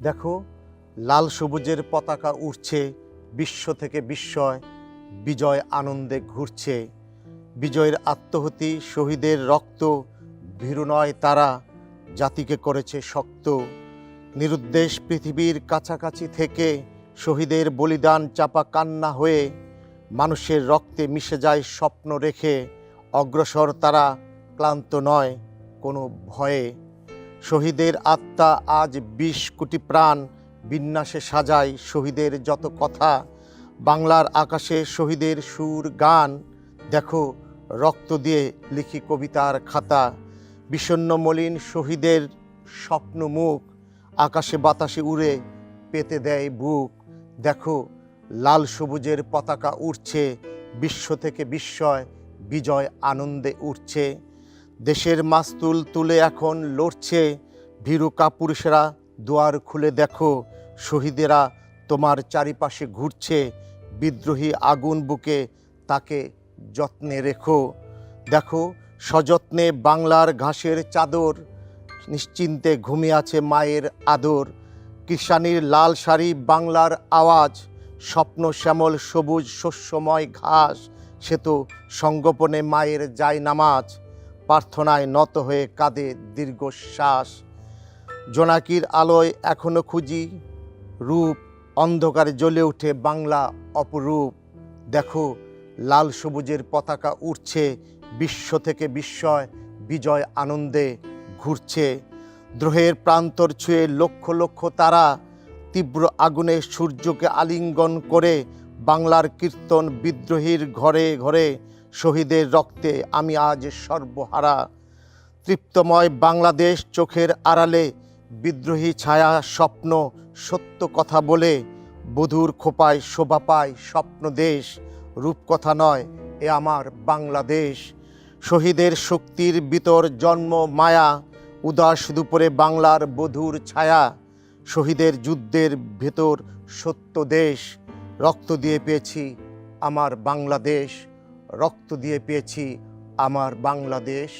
দেখো, লাল সবুজের পতাকা উঠছে বিশ্ব থেকে বিস্ময়, বিজয় আনন্দে ঘুরছে। বিজয়ের আত্মহতি, শহীদের রক্ত, ভীরু নয় তারা, জাতিকে করেছে শক্ত। নিরুদ্দেশ পৃথিবীর কাছাকাছি থেকে, শহীদের বলিদান চাপা কান্না হয়ে, মানুষের রক্তে মিশে যায় স্বপ্ন রেখে, অগ্রসর তারা ক্লান্ত নয় কোনো ভয়ে। শহীদের আত্মা আজ বিশ কোটি প্রাণ, বিন্যাসে সাজায় শহীদের যত কথা। বাংলার আকাশে শহীদের সুর গান। দেখো, রক্ত দিয়ে লিখি কবিতার খাতা। বিষণ্ণ মলিন শহীদের স্বপ্ন মুখ। আকাশে বাতাসে উড়ে পেতে দেয় বুক। দেখো, লাল সবুজের পতাকা উঠছে বিশ্ব থেকে বিস্ময়, বিজয় আনন্দে উঠছে দেশের মাস্তুল তুলে এখন লড়ছে ভীরু কাপুরুষেরা। দুয়ার খুলে দেখো, শহীদেরা তোমার চারিপাশে ঘুরছে। বিদ্রোহী আগুন বুকে তাকে যত্নে রেখো। দেখো, সযত্নে বাংলার ঘাসের চাদর। নিশ্চিন্তে ঘুমিয়ে আছে মায়ের আদর। কিষানির লাল শাড়ি বাংলার আওয়াজ। স্বপ্ন শ্যামল সবুজ শস্যময় ঘাস। সে তো সঙ্গোপনে মায়ের যায় নামাজ প্রার্থনায় নত হয়ে কাঁদে দীর্ঘশ্বাস। জোনাকির আলোয় এখনও খুঁজি, রূপ অন্ধকারে জ্বলে ওঠে বাংলা অপরূপ। দেখো, লাল সবুজের পতাকা উঠছে বিশ্ব থেকে বিস্ময়, বিজয় আনন্দে ঘুরছে। দ্রোহের প্রান্তর ছুঁয়ে লক্ষ লক্ষ তারা তীব্র আগুনে সূর্যকে আলিঙ্গন করে বাংলার কীর্তন বিদ্রোহীর ঘরে ঘরে শহীদের রক্তে আমি আজ সর্বহারা। তৃপ্তময় বাংলাদেশ চোখের আড়ালে বিদ্রোহী ছায়া স্বপ্ন সত্য কথা বলে, বধুর খোপায় শোভা পায় স্বপ্ন দেশ, রূপকথা নয় এ আমার বাংলাদেশ। শহীদের শক্তির ভিতর জন্ম মায়া, উদাস দুপুরে বাংলার বধুর ছায়া, শহীদের যুদ্ধের ভেতর সত্য দেশ, রক্ত দিয়ে পেয়েছি আমার বাংলাদেশ। রক্ত দিয়ে পেয়েছি আমার বাংলাদেশ।